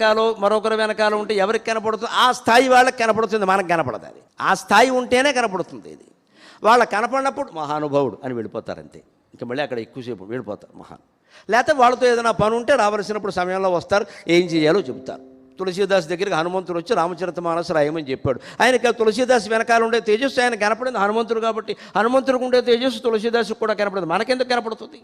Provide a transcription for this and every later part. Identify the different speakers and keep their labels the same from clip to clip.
Speaker 1: వెనకాలో మరొకరు వెనకాల ఉంటే ఎవరికి కనపడుతుంది ఆ స్థాయి వాళ్ళకి కనపడుతుంది మనకు కనపడదు అది. ఆ స్థాయి ఉంటేనే కనపడుతుంది ఇది. వాళ్ళ కనపడినప్పుడు మహానుభావుడు అని వెళ్ళిపోతారంతే. ఇంకా మళ్ళీ అక్కడ ఎక్కువసేపు వెళ్ళిపోతారు మహాన్. లేకపోతే వాళ్ళతో ఏదైనా పని ఉంటే రావలసినప్పుడు సమయంలో వస్తారు ఏం చేయాలో చెబుతారు. తులసీదాస్ దగ్గరికి హనుమంతుడు వచ్చి రామచరిత మానస రాయమని చెప్పాడు. ఆయనకి తులసీదాస్ వెనకాల ఉండే తేజస్సు ఆయన కనపడింది హనుమంతుడు కాబట్టి. హనుమంతుడికి ఉండే తేజస్సు తులసీదాసు కూడా కనపడింది. మనకెందుకు కనపడుతుంది?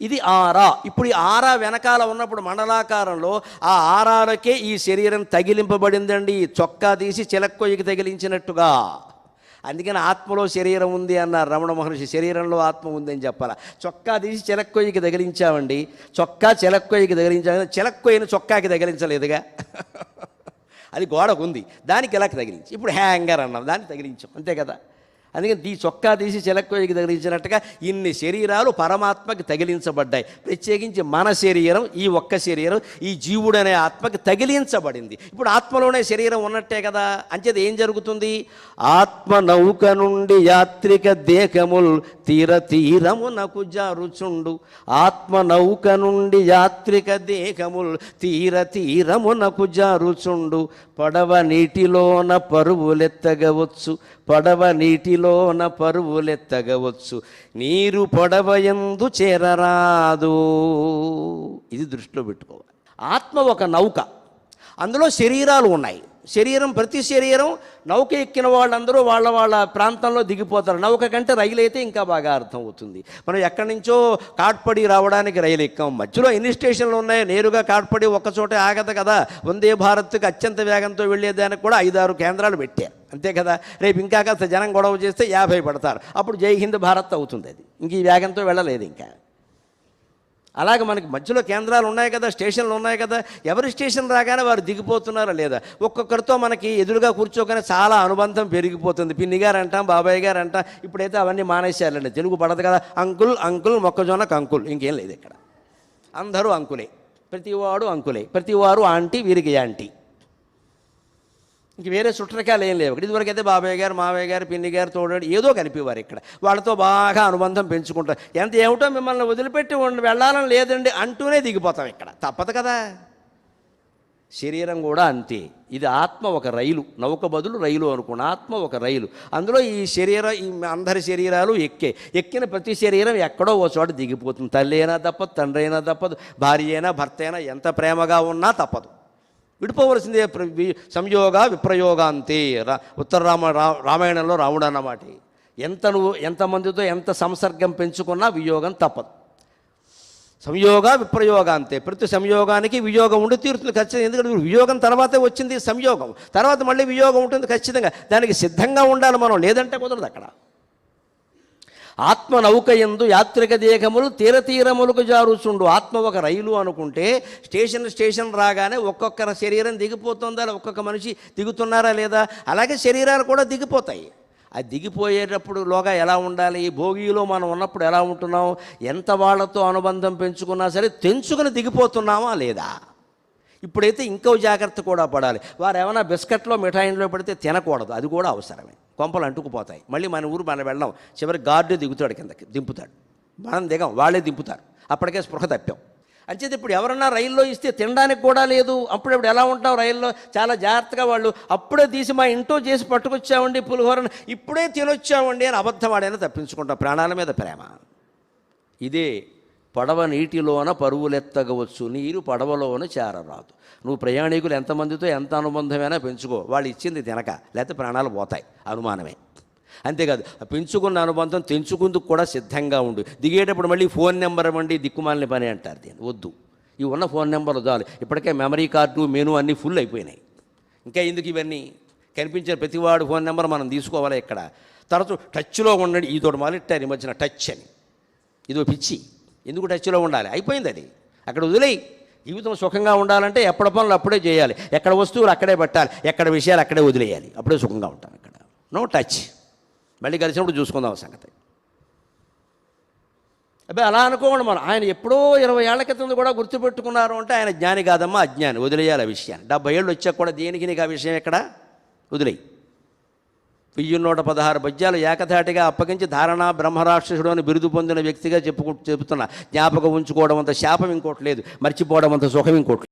Speaker 1: ఇది ఆరా. ఇప్పుడు ఈ ఆరా వెనకాల ఉన్నప్పుడు మండలాకారంలో ఆ ఆరాలకే ఈ శరీరం తగిలింపబడిందండి. చొక్కా తీసి చిలక్కొయ్యకి తగిలించినట్టుగా. అందుకని ఆత్మలో శరీరం ఉంది అన్నారు రమణ మహర్షి. శరీరంలో ఆత్మ ఉందని చెప్పాలా. చొక్కా తీసి చిలక్కొయ్యకి తగిలించామండి. చొక్కా చిలక్కొయ్యకి తగిలించామని చిలక్కొయ్యను చొక్కాకి తగిలించలేదుగా. అది గోడకు ఉంది. దానికి ఇలాకి తగిలించి. ఇప్పుడు హ్యాంగర్ అన్నాం. దాన్ని తగిలించాం. అంతే కదా. అందుకని ఈ చొక్కా తీసి చిలక్కోయికి తగిలించినట్టుగా ఇన్ని శరీరాలు పరమాత్మకి తగిలించబడ్డాయి. ప్రత్యేకించి మన శరీరం ఈ ఒక్క శరీరం ఈ జీవుడు అనే ఆత్మకి తగిలించబడింది. ఇప్పుడు ఆత్మలోనే శరీరం ఉన్నట్టే కదా. అంచేది ఏం జరుగుతుంది? ఆత్మ నౌక నుండి యాత్రిక దేహముల్ తీర తీరము తీరమునకు జారుచుండు. ఆత్మ నౌక నుండి యాత్రిక దేహముల్ తీర తీరము తీరమునకు జారుచుండు. పడవ నీటిలోన పరువులెత్తగవచ్చు పడవ నీటిలోన పరువులెత్తగవచ్చు నీరు పొడవయందు చేరరాదు. ఇది దృష్టిలో పెట్టుకోవాలి. ఆత్మ ఒక నౌక. అందులో శరీరాలు ఉన్నాయి. శరీరం ప్రతి శరీరం నౌక ఎక్కిన వాళ్ళందరూ వాళ్ళ వాళ్ళ ప్రాంతంలో దిగిపోతారు. నౌక కంటే రైలు అయితే ఇంకా బాగా అర్థం అవుతుంది. మనం ఎక్కడి నుంచో కాట్పడి రావడానికి రైలు ఎక్కాం. మధ్యలో ఎన్ని స్టేషన్లు ఉన్నాయి నేరుగా కాట్పడి ఒక్క చోటే ఆగదు కదా. వందే భారత్కి అత్యంత వేగంతో వెళ్ళేదానికి కూడా ఐదారు కేంద్రాలు పెట్టారు అంతే కదా? రేపు ఇంకా కాస్త జనం గొడవ చేస్తే యాభై పడతారు. అప్పుడు జై హింద్ భారత్ అవుతుంది అది. ఇంక ఈ వేగంతో వెళ్ళలేదు ఇంకా. అలాగే మనకి మధ్యలో కేంద్రాలు ఉన్నాయి కదా స్టేషన్లు ఉన్నాయి కదా ఎవరి స్టేషన్ రాగానే వారు దిగిపోతున్నారా లేదా? ఒక్కొక్కరితో మనకి ఎదురుగా కూర్చోగానే చాలా అనుబంధం పెరిగిపోతుంది. పిన్ని గారు అంటాం బాబాయ్ గారు అంటాం ఇప్పుడైతే అవన్నీ మానేశారండి తెలుగు పడదు కదా. అంకుల్ అంకుల్ మొక్కజొన్నకు అంకుల్ ఇంకేం లేదు ఇక్కడ. అందరూ అంకులే. ప్రతివాడు అంకులే. ప్రతివారు ఆంటీ వీరికి యాంటీ ఇంక వేరే చుట్టరికాయలు ఏం లేవు. ఇక్కడ ఇదివరకు అయితే బాబాయ్ గారు మావయ్య గారు పిన్ని గారు తోడాడు ఏదో కనిపేవారు ఇక్కడ. వాళ్ళతో బాగా అనుబంధం పెంచుకుంటారు. ఎంత ఏమిటో మిమ్మల్ని వదిలిపెట్టి ఉండి వెళ్ళాలని లేదండి అంటూనే దిగిపోతాం ఇక్కడ. తప్పదు కదా. శరీరం కూడా అంతే. ఇది ఆత్మ ఒక రైలు. నౌక బదులు రైలు అనుకున్న ఆత్మ ఒక రైలు. అందులో ఈ శరీరం ఈ అందరి శరీరాలు ఎక్కే. ఎక్కిన ప్రతి శరీరం ఎక్కడో ఓ చోట దిగిపోతుంది. తల్లి అయినా తప్పదు తండ్రి అయినా తప్పదు భార్య అయినా భర్త అయినా ఎంత ప్రేమగా ఉన్నా తప్పదు. విడిపోవలసిందే ప్ర- సంయోగ విప్రయోగాంతి. రా ఉత్తర రామ రా- రామాయణంలో రాముడు అన్నమాట. ఎంత నువ్వు ఎంతమందితో ఎంత సంసర్గం పెంచుకున్నా వియోగం తప్పదు. సంయోగ విప్రయోగ అంతే ప్రతి సంయోగానికి వియోగం ఉండి తీరుతుంది ఖచ్చితంగా. ఎందుకంటే వియోగం తర్వాతే వచ్చింది సంయోగం. తర్వాత మళ్ళీ వియోగం ఉంటుంది ఖచ్చితంగా. దానికి సిద్ధంగా ఉండాలి మనం. లేదంటే కుదరదు అక్కడ. ఆత్మ నౌక ఎందు యాత్రిక దేహములు తీర తీరములకు జారుచుండు. ఆత్మ ఒక రైలు అనుకుంటే స్టేషన్ స్టేషన్ రాగానే ఒక్కొక్కరి శరీరం దిగిపోతుందా? ఒక్కొక్క మనిషి దిగుతున్నారా లేదా? అలాగే శరీరాలు కూడా దిగిపోతాయి. అది దిగిపోయేటప్పుడు లోగా ఎలా ఉండాలి? ఈ భోగిలో మనం ఉన్నప్పుడు ఎలా ఉంటున్నాం? ఎంత వాళ్ళతో అనుబంధం పెంచుకున్నా సరే తెంచుకుని దిగిపోతున్నామా లేదా? ఇప్పుడైతే ఇంకో జాగ్రత్త కూడా పడాలి. వారు ఏమైనా బిస్కెట్లో మిఠాయిలో పెడితే తినకూడదు. అది కూడా అవసరమే. కొంపలు అంటుకుపోతాయి. మళ్ళీ మన ఊరు మనం వెళ్ళాం. చివరి గార్డు దిగుతాడు కిందకి దింపుతాడు. మనం దిగం వాళ్ళే దింపుతారు. అప్పటికే స్పృహ తప్పాం. అంచేది ఇప్పుడు ఎవరన్నా రైల్లో ఇస్తే తినడానికి కూడా లేదు. అప్పుడప్పుడు ఎలా ఉంటాం రైల్లో? చాలా జాగ్రత్తగా వాళ్ళు అప్పుడే తీసి మా ఇంట్లో చేసి పట్టుకొచ్చామండి పులిహోరను. ఇప్పుడే తినొచ్చామండి అని అబద్ధం వాడైనా తప్పించుకుంటాం. ప్రాణాల మీద ప్రేమ. ఇదే పడవ నీటిలోన పరువులెత్తగవచ్చు నీరు పడవలోన చేరరాదు. నువ్వు ప్రయాణికులు ఎంతమందితో ఎంత అనుబంధమైనా పెంచుకో వాళ్ళు ఇచ్చింది తినక లేకపోతే ప్రాణాలు పోతాయి అనుమానమే. అంతేకాదు పెంచుకున్న అనుబంధం తెంచుకుందుకు కూడా సిద్ధంగా ఉండు. దిగేటప్పుడు మళ్ళీ ఫోన్ నెంబర్ ఇవ్వండి దిక్కుమాలని పని అంటారు దీన్ని వద్దు. ఇవి ఉన్న ఫోన్ నెంబర్ చాలు. ఇప్పటికే మెమరీ కార్డు మెనూ అన్నీ ఫుల్ అయిపోయినాయి. ఇంకా ఎందుకు ఇవన్నీ? కనిపించే ప్రతివాడు ఫోన్ నెంబర్ మనం తీసుకోవాలి ఇక్కడ? తరచు టచ్లో ఉండండి ఈ తోటి మొదలెట్టారు ఈ మధ్యన టచ్ అని. ఇదో పిచ్చి. ఎందుకు టచ్లో ఉండాలి? అయిపోయింది అది. అక్కడ వదిలేయి. జీవితం సుఖంగా ఉండాలంటే ఎప్పటి పనులు అప్పుడే చేయాలి. ఎక్కడ వస్తువులు అక్కడే పెట్టాలి. ఎక్కడ విషయాలు అక్కడే వదిలేయాలి. అప్పుడే సుఖంగా ఉంటాం ఇక్కడ నో టచ్ మళ్ళీ కలిసినప్పుడు చూసుకుందాం ఆ సంగతి. అబ్బాయి అలా అనుకోండి మనం. ఆయన ఎప్పుడో ఇరవై ఏళ్ళ క్రితం కూడా గుర్తుపెట్టుకున్నారు అంటే ఆయన జ్ఞాని కాదమ్మా అజ్ఞాని. వదిలేయాలి ఆ విషయాన్ని. డెబ్బై ఏళ్ళు వచ్చాక కూడా దేనికి నీకు ఆ విషయం ఎక్కడ? వదిలేయి. వెయ్యి నూట పదహారు పద్యాలు ఏకధాటిగా అప్పగించి ధారణ బ్రహ్మరాక్షసుడు అని బిరుదు పొందిన వ్యక్తిగా చెప్పుకు చెబుతున్నా. జ్ఞాపకం ఉంచుకోవడం అంత శాపం ఇంకోటి లేదు. మర్చిపోవడం అంత సుఖం ఇంకోటి